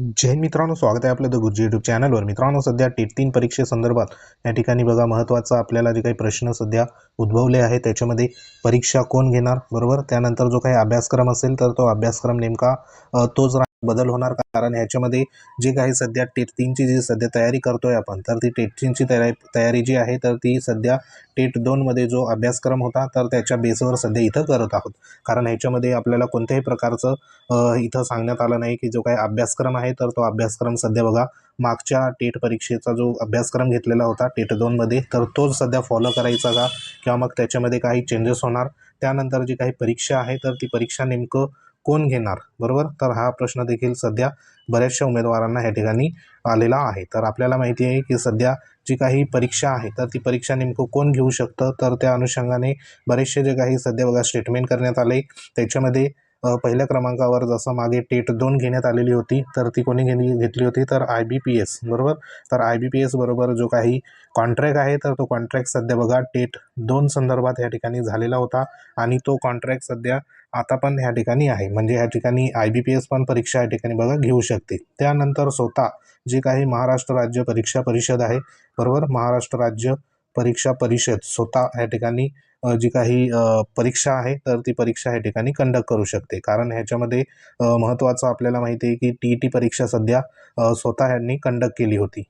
जैन मित्रांनो स्वागत आहे आपलं द गुरुजी यूट्यूब चॅनलवर मित्रांनो सध्या टेट तीन परीक्षेसंदर्भात या ठिकाणी बघा महत्त्वाचा आपल्याला जे काही प्रश्न सध्या उद्भवले आहे त्याच्यामध्ये परीक्षा कोण घेणार बरोबर? त्यानंतर जो काही अभ्यासक्रम असेल तर तो अभ्यासक्रम नेमका तोच बदल होणार कारण ह्याच्यामध्ये जे काही सध्या टेट तीनची जी सध्या तयारी करतोय आपण तर ती टेट तीनची तयारी तयारी जी आहे तर ती सध्या टेट दोनमध्ये जो अभ्यासक्रम होता तर त्याच्या बेसवर सध्या इथं करत आहोत. कारण ह्याच्यामध्ये आपल्याला कोणत्याही प्रकारचं इथं सांगण्यात आलं नाही की जो काही अभ्यासक्रम आहे तर तो अभ्यासक्रम सध्या बघा मागच्या टेट परीक्षेचा जो अभ्यासक्रम घेतलेला होता टेट दोनमध्ये तर तोच सध्या फॉलो करायचा का? किंवा मग त्याच्यामध्ये काही चेंजेस होणार? त्यानंतर जी काही परीक्षा आहे तर ती परीक्षा नेमकं कोण घेणार? बरोबर? तर हा प्रश्न देखील सध्या बऱ्याचशा उमेदवारांना ह्या ठिकाणी आलेला आहे. तर आपल्याला माहिती आहे की सध्या जी काही परीक्षा आहे तर ती परीक्षा नेमकं कोण घेऊ शकतं? तर त्या अनुषंगाने बरेचसे जे काही सध्या बघा स्टेटमेंट करण्यात आले. त्याच्यामध्ये पहिल्या क्रमांकावर जसं मागे टेट दोन घेण्यात आलेली होती तर ती कोणी घेणे घेतली होती? तर आय बी पी एस बरोबर? तर आय बी पी एस बरोबर जो काही कॉन्ट्रॅक्ट आहे तर तो कॉन्ट्रॅक्ट सध्या बघा टेट दोन संदर्भात या ठिकाणी झालेला होता आणि तो कॉन्ट्रॅक्ट सध्या आता पण ह्या ठिकाणी आहे. म्हणजे ह्या ठिकाणी आय बी पी एस पण परीक्षा या ठिकाणी बघा घेऊ शकते. त्यानंतर स्वतः जे काही महाराष्ट्र राज्य परीक्षा परिषद आहे बरोबर? महाराष्ट्र राज्य परीक्षा परिषद स्वतः या ठिकाणी जी काही परीक्षा आहे तर ती परीक्षा या ठिकाणी कंडक्ट करू शकते. कारण ह्याच्यामध्ये महत्त्वाचं आपल्याला माहिती आहे की टी ई टी परीक्षा सध्या स्वतः यांनी कंडक्ट केली होती.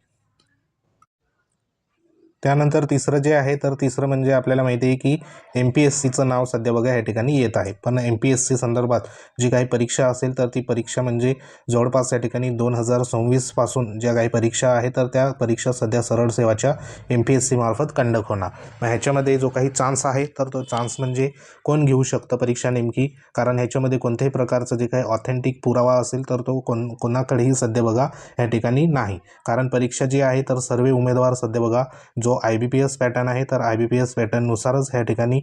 त्यानंतर तिसरं जे आहे तर तिसरं म्हणजे आपल्याला माहिती आहे की एम पी एस सीचं नाव सध्या बघा या ठिकाणी येत आहे. पण एम पी एस सी संदर्भात जी काही परीक्षा असेल तर ती परीक्षा म्हणजे जवळपास या ठिकाणी दोन हजार सव्वीसपासून ज्या काही परीक्षा आहे तर त्या परीक्षा सध्या सरळ सेवाच्या एम पी एस सी मार्फत कंडक्ट होणार. मग ह्याच्यामध्ये जो काही चान्स आहे तर तो चान्स म्हणजे कोण घेऊ शकतं परीक्षा नेमकी? कारण ह्याच्यामध्ये कोणत्याही प्रकारचं जे काही ऑथेंटिक पुरावा असेल तर तो कोण कोणाकडेही सध्या बघा या ठिकाणी नाही. कारण परीक्षा जी आहे तर सर्व उमेदवार सध्या बघा जो I B P S pattern आहे तर आय बी पी एस पॅटर्ननुसारच ह्या ठिकाणी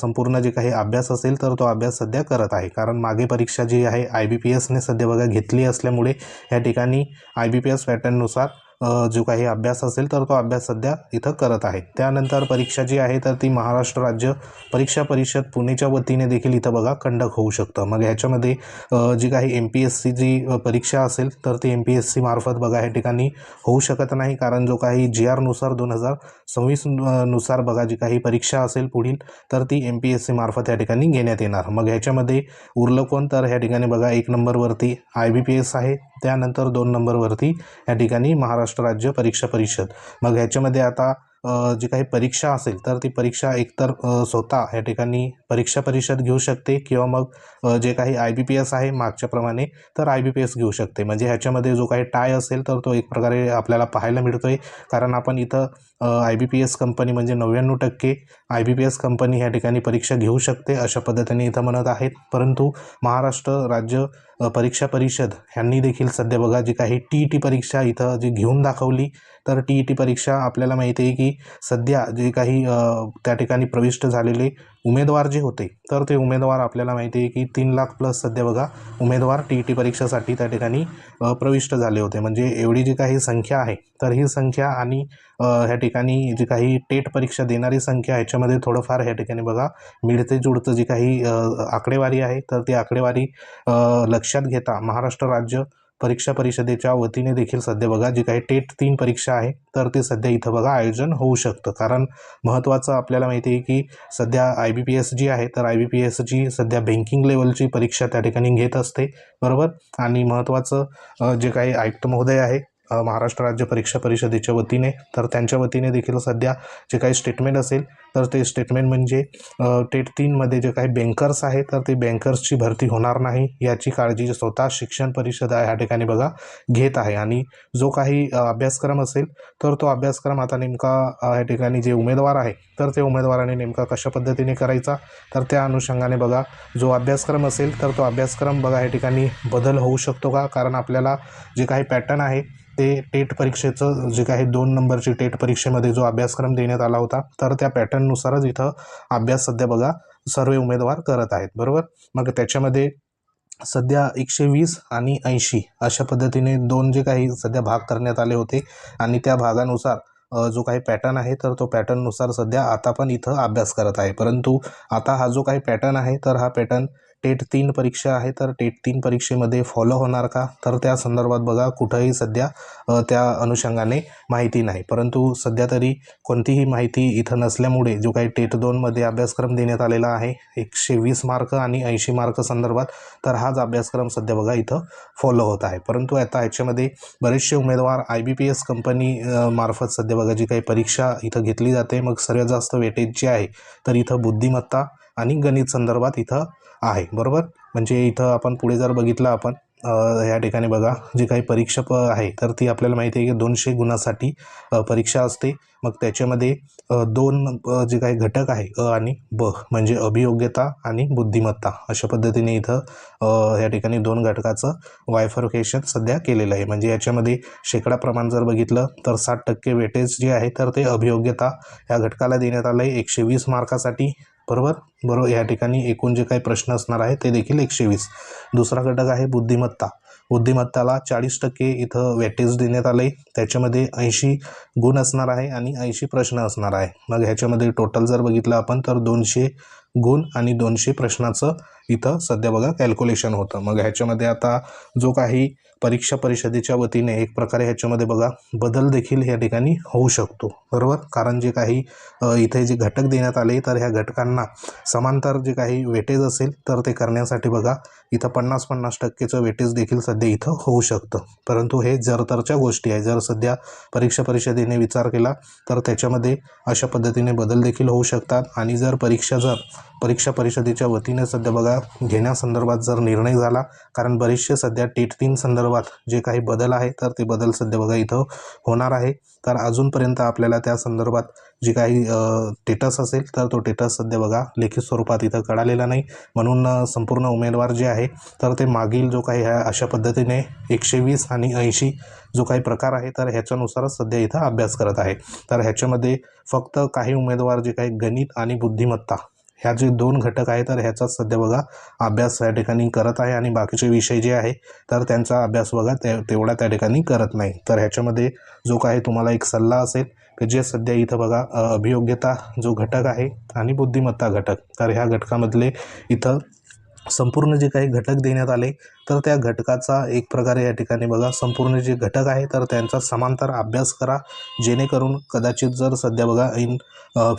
संपूर्ण जे काही अभ्यास असेल तर तो अभ्यास सध्या करत आहे. कारण मागे परीक्षा जी आहे आय बी पी एसने सध्या बघा घेतली असल्यामुळे ह्या ठिकाणी आय बी पी एस पॅटर्ननुसार जो काही अभ्यास असेल तर तो अभ्यास सध्या इथं करत आहे. त्यानंतर परीक्षा जी आहे तर ती महाराष्ट्र राज्य परीक्षा परिषद पुणेच्या वतीने देखील इथं बघा कंडक्ट होऊ शकतं. मग ह्याच्यामध्ये जी काही एम पी एस सी जी परीक्षा असेल तर ती एम पी एस सी मार्फत बघा या ठिकाणी होऊ शकत नाही. कारण जो काही जी आरनुसार दोन हजार सव्वीसनुसार बघा जी काही परीक्षा असेल पुढील तर ती एम पी एस सी मार्फत या ठिकाणी घेण्यात येणार. मग ह्याच्यामध्ये उरलं कोण तर ह्या ठिकाणी बघा एक नंबरवरती आय बी पी एस आहे. त्यानंतर दोन नंबरवरती या ठिकाणी महाराष्ट्र राज्य परीक्षा परिषद. मग ह्याच्यामध्ये आता जी काही परीक्षा असेल तर ती परीक्षा एकतर स्वतः या ठिकाणी परीक्षा परिषद घेऊ शकते किंवा मग जे काही आय बी पी एस आहे मागच्याप्रमाणे तर आय बी पी एस घेऊ शकते. म्हणजे ह्याच्यामध्ये जो काही टाय असेल तर तो एक प्रकारे आपल्याला पाहायला मिळतो आहे कारण आपण इथं I B P S company म्हणजे नव्याण्णव टक्के I B P S company ह्या ठिकाणी परीक्षा घेऊ शकते अशा पद्धतीने इथं म्हणत आहेत. परंतु महाराष्ट्र राज्य परीक्षा परिषद ह्यांनी देखील सध्या बघा जी काही टी ई टी परीक्षा इथं जी घेऊन दाखवली तर टी ई टी परीक्षा आपल्याला माहिती आहे की सध्या जे काही त्या ठिकाणी प्रविष्ट झालेले उमेदवार जे होते तर ते उमेदवार आपल्याला माहिती आहे की तीन लाख प्लस सध्या बघा उमेदवार टी ई टी परीक्षेसाठी त्या ठिकाणी प्रविष्ट झाले होते. म्हणजे एवढी जी काही संख्या आहे तर ही संख्या आणि ह्या ठिकाणी जी काही टेट परीक्षा देणारी संख्या ह्याच्यामध्ये थोडंफार ह्या ठिकाणी बघा मिळते जुळतं जी काही आकडेवारी आहे तर ती आकडेवारी लक्षात घेता महाराष्ट्र राज्य परीक्षा परिषदेच्या वतीने देखील सध्या बघा जी काही टेट तीन परीक्षा आहे तर ते सध्या इथं बघा आयोजन होऊ शकतं. कारण महत्त्वाचं आपल्याला माहिती आहे की सध्या आय बी पी एस जी आहे तर आय बी पी एसची सध्या बँकिंग लेवलची परीक्षा त्या ठिकाणी घेत असते बरोबर? आणि महत्त्वाचं जे काही आयुक्त महोदय आहे महाराष्ट्र राज्य परीक्षा परिषदेच्या वतीने. तर त्यांच्या वतीने देखील सध्या जे काही स्टेटमेंट असेल तर ते स्टेटमेंट म्हणजे टेट तीनमध्ये जे काही बँकर्स आहे तर ते बँकर्सची भरती होणार नाही याची काळजी स्वतः शिक्षण परिषद आहे ह्या ठिकाणी बघा घेत आहे. आणि जो काही अभ्यासक्रम असेल तर तो अभ्यासक्रम आता नेमका ह्या या ठिकाणी जे उमेदवार आहे तर ते उमेदवाराने नेमका कशा पद्धतीने करायचा? तर त्या अनुषंगाने बघा जो अभ्यासक्रम असेल तर तो अभ्यासक्रम बघा या ठिकाणी बदल होऊ शकतो का? कारण आपल्याला जे काही पॅटर्न आहे ते टेट परीक्षेचं जे काही दोन नंबरची टेट परीक्षेमध्ये जो अभ्यासक्रम देण्यात आला होता तर त्या पॅटर्ननुसारच इथं अभ्यास सध्या बघा सर्व उमेदवार करत आहेत बरोबर? मग त्याच्यामध्ये सध्या एकशे वीस आणि ऐंशी अशा पद्धतीने दोन जे काही सध्या भाग करण्यात आले होते आणि त्या भागानुसार जो काही पॅटर्न आहे तर तो पॅटर्ननुसार सध्या आता पण इथं अभ्यास करत आहे. परंतु आता हा जो काही पॅटर्न आहे तर हा पॅटर्न टेट तीन परीक्षा आहे तर टेट तीन परीक्षेमध्ये फॉलो होणार का? तर त्या संदर्भात बघा कुठंही सध्या त्या अनुषंगाने माहिती नाही. परंतु सध्या तरी कोणतीही माहिती इथं नसल्यामुळे जो काही टेट दोनमध्ये अभ्यासक्रम देण्यात आलेला आहे एकशे वीस मार्क आणि ऐंशी मार्क संदर्भात तर हाच अभ्यासक्रम सध्या बघा इथं फॉलो होत आहे. परंतु आता याच्यामध्ये बरेचसे उमेदवार I B P S company मार्फत सध्या बघा जी काही परीक्षा इथं घेतली जाते मग सर्वात जास्त वेटेज जी आहे तर इथं बुद्धिमत्ता आणि गणित संदर्भात इथं आहे बरोबर? म्हणजे इथं आपण पुढे जर बघितलं आपण ह्या ठिकाणी बघा जी काही परीक्षा प आहे तर ती आपल्याला माहिती आहे की दोनशे गुणासाठी परीक्षा असते. मग त्याच्यामध्ये दोन जे काही घटक आहे अ आणि ब म्हणजे अभियोग्यता आणि बुद्धिमत्ता अशा पद्धतीने इथं ह्या या ठिकाणी दोन घटकाचं वायफरकेशन सध्या केलेलं आहे. म्हणजे याच्यामध्ये शेकडा प्रमाण जर बघितलं तर साठ टक्के वेटेज जे आहे तर ते अभियोग्यता या घटकाला देण्यात आलं आहे एकशे वीस मार्कासाठी बरोबर? बरोबर. या ठिकाणी एकूण जे काही प्रश्न असणार आहे ते देखील एकशे वीस. दुसरा घटक आहे बुद्धिमत्ता. बुद्धिमत्ताला चाळीस टक्के इथं वेटेज देण्यात आले त्याच्यामध्ये ऐंशी गुण असणार आहे आणि ऐंशी प्रश्न असणार आहे. मग ह्याच्यामध्ये टोटल जर बघितलं आपण तर दोनशे गुण आणि दोनशे प्रश्नाचं इथं सध्या बघा कॅल्क्युलेशन होतं. मग ह्याच्यामध्ये आता जो काही परीक्षा परिषदेच्या वतीने एक प्रकारे ह्याच्यामध्ये बघा बदल देखील या ठिकाणी होऊ शकतो. बरोबर? कारण जे काही इथे जे घटक देण्यात आले तर ह्या घटकांना समांतर जे काही वेटेज असेल तर ते करण्यासाठी बघा इथं पन्नास पन्नास टक्केचं वेटेज देखील सध्या इथं होऊ शकतं. परंतु हे जरतरच्या गोष्टी आहे. जर सध्या परीक्षा परिषदेने विचार केला तर त्याच्यामध्ये अशा पद्धतीने बदल देखील होऊ शकतात. आणि जर परीक्षा जर परीक्षा परिषदेच्या वतीने सध्या बघा घेण्यासंदर्भात जर निर्णय झाला कारण बरेचसे सध्या टेट तीन संदर्भात जे काही बदल आहे तर ते बदल सध्या बघा इथं होणार आहे. तर अजूनपर्यंत आपल्याला त्या संदर्भात जे काही टेटस असेल तर तो टेटस सध्या बघा लेखी स्वरूपात इथं कळालेला नाही. म्हणून संपूर्ण उमेदवार जे आहे तर ते मागील जो काही आहे अशा पद्धतीने एकशे वीस आणि ऐंशी जो काही प्रकार आहे तर ह्याच्यानुसारच सध्या इथं अभ्यास करत आहे. तर ह्याच्यामध्ये फक्त काही उमेदवार जे काही गणित आणि बुद्धिमत्ता ह्या जे दोन घटक आहे तर ह्याचाच सध्या बघा अभ्यास या ठिकाणी करत आहे आणि बाकीचे विषय जे आहे तर त्यांचा अभ्यास बघा ते तेवढा त्या ठिकाणी करत नाही. तर ह्याच्यामध्ये जो काही तुम्हाला एक सल्ला असेल की जे सध्या इथं बघा अभियोग्यता जो घटक आहे आणि बुद्धिमत्ता घटक तर ह्या घटकामधले इथं संपूर्ण जे काही घटक देण्यात आले तर त्या घटकाचा एक प्रकारे या ठिकाणी बघा संपूर्ण जे घटक आहे तर त्यांचा समांतर अभ्यास करा. जेणेकरून कदाचित जर सध्या बघा इन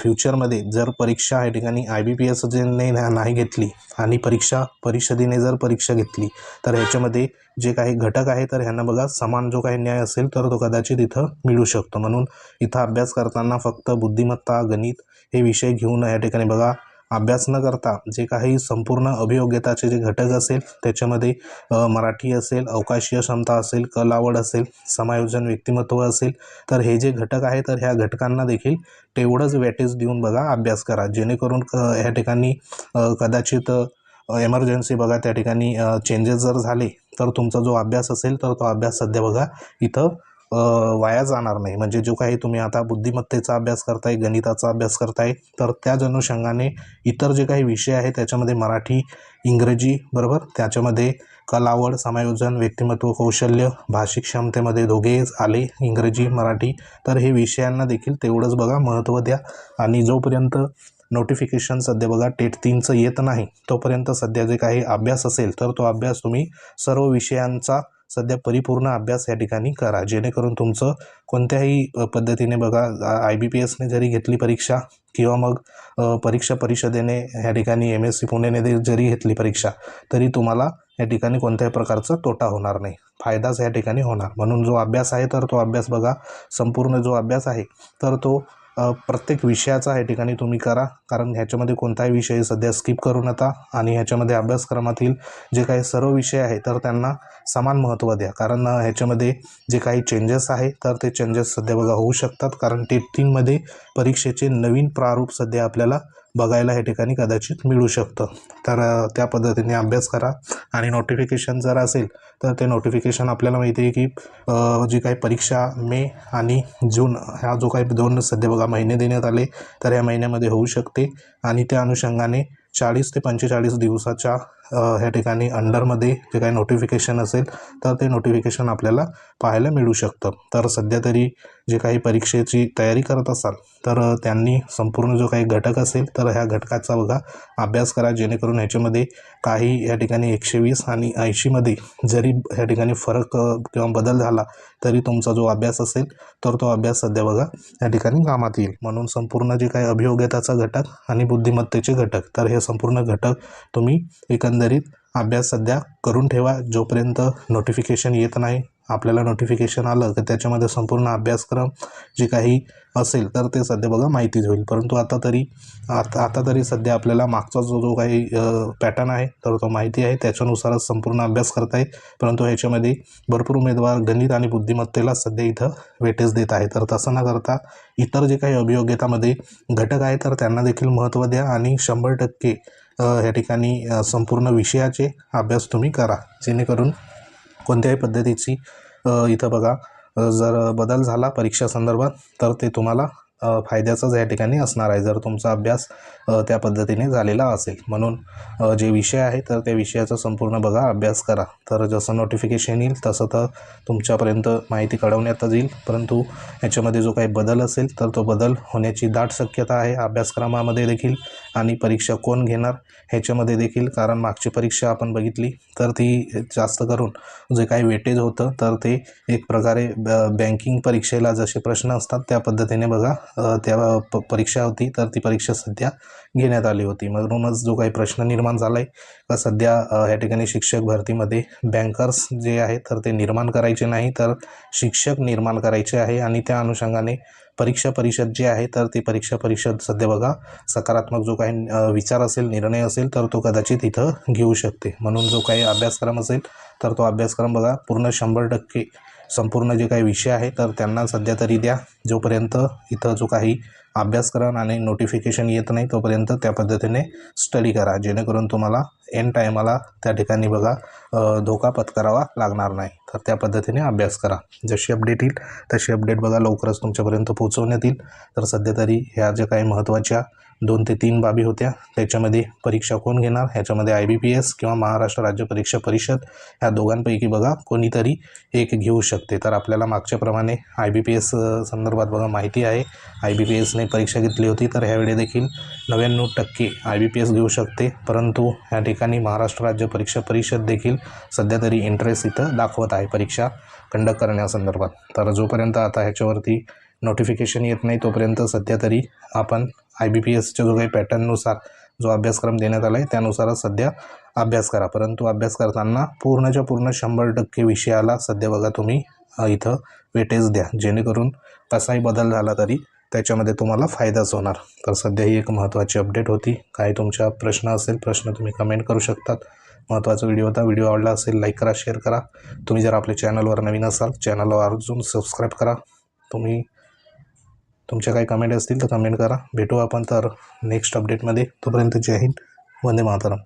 फ्युचरमध्ये जर परीक्षा या ठिकाणी आय बी पी एस जेने नाही घेतली आणि परीक्षा परिषदेने जर परीक्षा घेतली तर ह्याच्यामध्ये जे काही घटक आहे तर ह्यांना बघा समान जो काही न्याय असेल तर तो कदाचित इथं मिळू शकतो. म्हणून इथं अभ्यास करताना फक्त बुद्धिमत्ता गणित हे विषय घेऊन या ठिकाणी बघा अभ्यास न करता जे काही संपूर्ण अभियोग्यताचे जे घटक असेल त्याच्यामध्ये मराठी असेल अवकाशीय क्षमता असेल कलावड असेल समायोजन व्यक्तिमत्व असेल तर हे जे घटक आहे तर ह्या घटकांना देखील तेवढंच वेटेज देऊन बघा अभ्यास करा. जेणेकरून क ह्या ठिकाणी कदाचित एमर्जन्सी बघा त्या ठिकाणी चेंजेस जर झाले तर तुमचा जो अभ्यास असेल तर तो अभ्यास सध्या बघा इथं वाया जाणार नाही. म्हणजे जो काही तुम्ही आता बुद्धिमत्तेचा अभ्यास करताय गणिताचा अभ्यास करताय तर त्याच अनुषंगाने इतर जे काही विषय आहे त्याच्यामध्ये मराठी इंग्रजी बरोबर? त्याच्यामध्ये कलावड समायोजन व्यक्तिमत्व कौशल्य भाषिक क्षमतेमध्ये दोघे आले इंग्रजी मराठी. तर हे विषयांना देखील तेवढंच बघा महत्त्व द्या. आणि जोपर्यंत नोटिफिकेशन सध्या बघा टेट तीनचं येत नाही तोपर्यंत सध्या जे काही अभ्यास असेल तर तो अभ्यास तुम्ही सर्व विषयांचा सध्या परिपूर्ण अभ्यास या ठिकाणी करा. जेणेकरून तुमचं कोणत्याही पद्धतीने बघा आय बी पी एसने जरी घेतली परीक्षा किंवा मग परीक्षा परिषदेने ह्या ठिकाणी एम एस सी पुणेने जरी घेतली परीक्षा तरी तुम्हाला या ठिकाणी कोणत्याही प्रकारचा तोटा होणार नाही. फायदाच या ठिकाणी होणार. म्हणून जो अभ्यास आहे तर तो अभ्यास बघा. संपूर्ण जो अभ्यास आहे तर तो प्रत्येक विषयाचा या ठिकाणी तुम्ही करा. कारण ह्याच्यामध्ये कोणताही विषय सध्या स्किप करू नका आणि ह्याच्यामध्ये अभ्यासक्रमातील जे काही सर्व विषय आहे तर त्यांना समान महत्त्व द्या. कारण ह्याच्यामध्ये जे काही चेंजेस आहे तर ते चेंजेस सध्या बघा होऊ शकतात. कारण टेट तीनमध्ये परीक्षेचे नवीन प्रारूप सध्या आपल्याला बघायला या ठिकाणी कदाचित मिळू शकतं. तर त्या पद्धतीने अभ्यास करा आणि नोटिफिकेशन जर असेल तर ते नोटिफिकेशन आपल्याला माहिती आहे की जी काही परीक्षा मे आणि जून ह्या जो काही दोन सध्या बघा महिने देण्यात आले तर या महिन्यामध्ये होऊ शकते. आणि त्या अनुषंगाने चाळीस ते पंचेचाळीस दिवसाच्या ह्या ठिकाणी अंडरमध्ये जे काही नोटिफिकेशन असेल तर ते नोटिफिकेशन आपल्याला पाहायला मिळू शकतं. तर सध्या तरी जे काही परीक्षेची तयारी करत असाल तर त्यांनी संपूर्ण जो काही घटक असेल तर ह्या घटकाचा बघा अभ्यास करा जेणेकरून ह्याच्यामध्ये काही या ठिकाणी एकशे वीस आणि ऐंशीमध्ये जरी ह्या ठिकाणी फरक किंवा बदल झाला तरी तुमचा जो अभ्यास असेल तर तो अभ्यास सध्या बघा या ठिकाणी कामात येईल. म्हणून संपूर्ण जे काही अभियोग्यताचा घटक आणि बुद्धिमत्तेचे घटक तर हे संपूर्ण घटक तुम्ही एकंदरीत अभ्यास सध्या करून ठेवा. जोपर्यंत नोटिफिकेशन येत नाही आपल्याला नोटिफिकेशन आलं तर त्याच्यामध्ये संपूर्ण अभ्यासक्रम जे काही असेल तर ते सध्या बघा माहितीच होईल. परंतु आता तरी आता आता तरी सध्या आपल्याला मागचा जो जो काही पॅटर्न आहे तर तो माहिती आहे. त्याच्यानुसारच संपूर्ण अभ्यास करता येईल परंतु ह्याच्यामध्ये भरपूर उमेदवार गणित आणि बुद्धिमत्तेला सध्या इथं वेटेज देत आहे. तर तसं न करता इतर जे काही अभियोग्यतामध्ये घटक आहे तर त्यांना देखील महत्त्व द्या आणि शंभर टक्के ह्या ठिकाणी संपूर्ण विषयाचे अभ्यास तुम्ही करा. जेणेकरून कोणत्याही पद्धतीची इथं बघा जर बदल झाला परीक्षा संदर्भात तर ते तुम्हाला फायद्याचाच या ठिकाणी असणार आहे जर तुमचा अभ्यास त्या पद्धतीने झालेला असेल. म्हणून जे विषय आहे तर त्या विषयाचा संपूर्ण बघा अभ्यास करा. तर जसं नोटिफिकेशन येईल तसं तर तुमच्यापर्यंत माहिती कळवण्यातच येईल. परंतु याच्यामध्ये जो काही बदल असेल तर तो बदल होण्याची दाट शक्यता आहे. अभ्यासक्रमामध्ये देखील आणि परीक्षा कोण घेणार ह्याच्यामध्ये देखील कारण मागची परीक्षा आपण बघितली तर ती जास्त करून जे काही वेटेज होतं तर ते एक प्रकारे ब बँकिंग परीक्षेला जसे प्रश्न असतात त्या पद्धतीने बघा त्या प परीक्षा होती तर ती परीक्षा सध्या घेण्यात आली होती. म्हणूनच जो काही प्रश्न निर्माण झाला आहे का सध्या या ठिकाणी शिक्षक भरतीमध्ये बँकर्स जे आहेत तर ते निर्माण करायचे नाही तर शिक्षक निर्माण करायचे आहे. आणि त्या अनुषंगाने परीक्षा परिषद जे आहे तर ती परीक्षा परिषद सध्या बघा सकारात्मक जो काही विचार असेल निर्णय असेल तर तो कदाचित इथं घेऊ शकते. म्हणून जो काही अभ्यासक्रम असेल तर तो अभ्यासक्रम बघा पूर्ण शंभर टक्के संपूर्ण जे काही विषय आहे तर त्यांना सध्या तरी द्या. जोपर्यंत इथं जो काही अभ्यासक्रम आणि नोटिफिकेशन येत नाही तोपर्यंत त्या पद्धतीने स्टडी करा. जेणेकरून तुम्हाला एन टायमाला त्या ठिकाणी बघा धोका पत्करावा लागणार नाही. तर त्या पद्धतीने अभ्यास करा. जशी अपडेट येईल तशी अपडेट बघा लवकरच तुमच्यापर्यंत पोहोचवण्यात येईल. तर सध्या तरी ह्या ज्या काही महत्त्वाच्या दोन ते तीन बाबी होत्या. त्याच्यामध्ये परीक्षा कोण घेणार? ह्याच्यामध्ये आय बी पी एस किंवा महाराष्ट्र राज्य परीक्षा परिषद ह्या दोघांपैकी बघा कोणीतरी एक घेऊ शकते. तर आपल्याला मागच्याप्रमाणे आय बी पी एस संदर्भात बघा माहिती आहे. आय बी पी एसने परीक्षा घेतली होती तर ह्यावेळी देखील नव्याण्णव टक्के आय बी पी एस घेऊ शकते. परंतु ह्या ठिकाणी महाराष्ट्र राज्य परीक्षा परिषद देखील सध्या तरी इंटरेस्ट इथं दाखवत आहे परीक्षा कंडक्ट करण्यासंदर्भात. तर जोपर्यंत आता ह्याच्यावरती नोटिफिकेशन येत नाही तोपर्यंत सध्या तरी आपण आय बी पी एसच्या जो काही पॅटर्ननुसार जो अभ्यासक्रम देण्यात आला आहे त्यानुसारच सध्या अभ्यास करा. परंतु अभ्यास करताना पूर्णच्या पूर्ण शंभर टक्के विषयाला सध्या बघा तुम्ही इथं वेटेज द्या. जेणेकरून कसाही बदल झाला तरी त्याच्यामध्ये तुम्हाला फायदाच होणार. तर सध्या ही एक महत्त्वाची अपडेट होती. काही तुमच्या प्रश्न असेल प्रश्न तुम्ही कमेंट करू शकतात. महत्त्वाचा व्हिडिओ होता व्हिडिओ आवडला असेल लाईक करा शेअर करा. तुम्ही जर आपल्या चॅनलवर नवीन असाल चॅनलवर अजून सबस्क्राईब करा. तुम्ही तुमच्या काही कमेंट असतील तर कमेंट करा. भेटू आपण तर नेक्स्ट अपडेटमध्ये तोपर्यंत जय हिंद. वंदे मातरम.